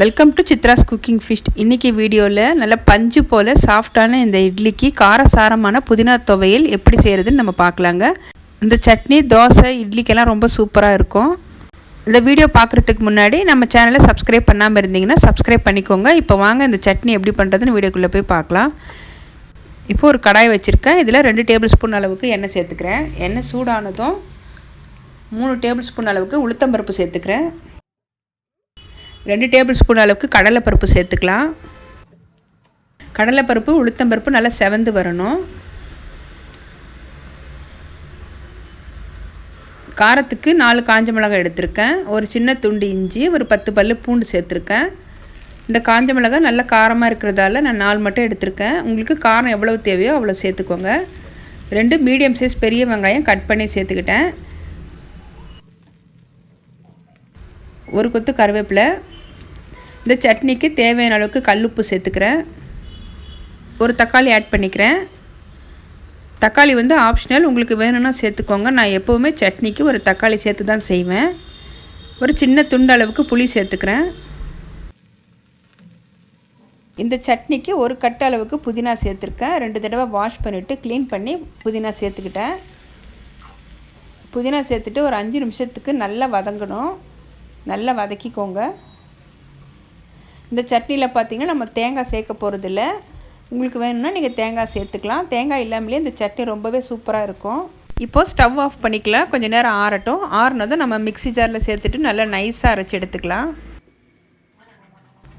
Welcome to Chitra's cooking feast இன்றைக்கி வீடியோவில் நல்ல பஞ்சு போல் சாஃப்டான இந்த இட்லிக்கு காரசாரமான புதினா துவையல் எப்படி செய்கிறதுன்னு நம்ம பார்க்கலாங்க. இந்த சட்னி தோசை இட்லிக்கெல்லாம் ரொம்ப சூப்பராக இருக்கும். இந்த வீடியோ பார்க்குறதுக்கு முன்னாடி நம்ம சேனலை சப்ஸ்கிரைப் பண்ணாமல் இருந்தீங்கன்னா சப்ஸ்கிரைப் பண்ணிக்கோங்க. இப்போ வாங்க இந்த சட்னி எப்படி பண்ணுறதுன்னு வீடியோக்குள்ளே போய் பார்க்கலாம். இப்போ ஒரு கடாய் வச்சுருக்கேன். இதில் ரெண்டு டேபிள் ஸ்பூன் அளவுக்கு எண்ணெய் சேர்த்துக்கிறேன். எண்ணெய் சூடானதும் மூணு டேபிள் ஸ்பூன் அளவுக்கு உளுத்தம்பருப்பு சேர்த்துக்கிறேன். ரெண்டு டேபிள் ஸ்பூன் அளவுக்கு கடலைப்பருப்பு சேர்த்துக்கலாம். கடலைப்பருப்பு உளுத்தம்பருப்பு நல்லா செவந்து வரணும். காரத்துக்கு நாலு காஞ்ச மிளகாய் எடுத்திருக்கேன். ஒரு சின்ன துண்டு இஞ்சி ஒரு பத்து பல் பூண்டு சேர்த்துருக்கேன். இந்த காஞ்ச மிளகாய் நல்லா காரமாக இருக்கிறதால நான் நாலு மட்டும் எடுத்திருக்கேன். உங்களுக்கு காரம் எவ்வளோ தேவையோ அவ்வளோ சேர்த்துக்கோங்க. ரெண்டு மீடியம் சைஸ் பெரிய வெங்காயம் கட் பண்ணி சேர்த்துக்கிட்டேன். ஒரு கொத்து கருவேப்பிலை இந்த சட்னிக்கு தேவையான அளவுக்கு கல்லுப்பு சேர்த்துக்கிறேன். ஒரு தக்காளி ஆட் பண்ணிக்கிறேன். தக்காளி வந்து ஆப்ஷனல் உங்களுக்கு வேணும்னா சேர்த்துக்கோங்க. நான் எப்போவுமே சட்னிக்கு ஒரு தக்காளி சேர்த்து தான் செய்வேன். ஒரு சின்ன துண்டு அளவுக்கு புளி சேர்த்துக்கிறேன். இந்த சட்னிக்கு ஒரு கட்டு அளவுக்கு புதினா சேர்த்துருக்கேன். ரெண்டு தடவை வாஷ் பண்ணிவிட்டு க்ளீன் பண்ணி புதினா சேர்த்துக்கிட்டேன். புதினா சேர்த்துட்டு ஒரு அஞ்சு நிமிஷத்துக்கு நல்லா வதங்கணும். நல்லா வதக்கிக்கோங்க. இந்த சட்னியில் பார்த்திங்கன்னா நம்ம தேங்காய் சேர்க்க போகிறதில்ல உங்களுக்கு வேணும்னா நீங்கள் தேங்காய் சேர்த்துக்கலாம். தேங்காய் இல்லாமலே இந்த சட்னி ரொம்பவே சூப்பராக இருக்கும். இப்போது ஸ்டவ் ஆஃப் பண்ணிக்கலாம். கொஞ்சம் நேரம் ஆறட்டும். ஆறுனதும் நம்ம மிக்சி ஜாரில் சேர்த்துட்டு நல்லா நைஸாக அரைச்சி எடுத்துக்கலாம்.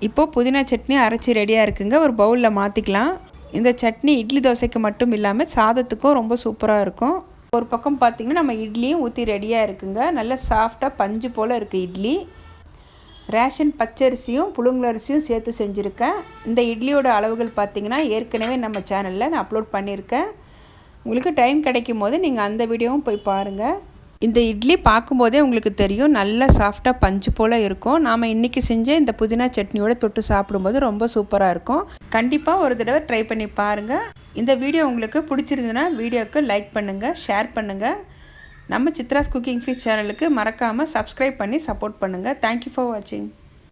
இப்போது புதினா சட்னி அரைச்சி ரெடியாக இருக்குங்க. ஒரு பவுலில் மாற்றிக்கலாம் இந்த சட்னி இட்லி தோசைக்கு மட்டும் இல்லாமல் சாதத்துக்கும் ரொம்ப சூப்பராக இருக்கும். ஒரு பக்கம் பார்த்திங்கன்னா நம்ம இட்லியும் ஊற்றி ரெடியாக இருக்குங்க. நல்லா சாஃப்டாக பஞ்சு போல் இருக்குது இட்லி. ரேஷன் பச்சரிசியும் புழுங்கலரிசியும் சேர்த்து செஞ்சுருக்கேன். இந்த இட்லியோட அளவுகள் பார்த்திங்கன்னா ஏற்கனவே நம்ம சேனலில் நான் அப்லோட் பண்ணியிருக்கேன். உங்களுக்கு டைம் கிடைக்கும் போது நீங்கள் அந்த வீடியோவும் போய் பாருங்கள் இந்த இட்லி பார்க்கும்போதே உங்களுக்கு தெரியும் நல்லா சாஃப்டாக பஞ்சு போல் இருக்கும். நாம் இன்றைக்கி செஞ்ச இந்த புதினா சட்னியோட தொட்டு சாப்பிடும்போது ரொம்ப சூப்பராக இருக்கும். கண்டிப்பாக ஒரு தடவை ட்ரை பண்ணி பாருங்கள் இந்த வீடியோ உங்களுக்கு பிடிச்சிருந்துன்னா வீடியோவுக்கு லைக் பண்ணுங்கள் ஷேர் பண்ணுங்கள் நம்ம சித்ராஸ் குக்கிங் ஃபிஷ் சேனலுக்கு மறக்காமல் சப்ஸ்கிரைப் பண்ணி சப்போர்ட் பண்ணுங்கள் தேங்க்யூ ஃபார் வாட்சிங்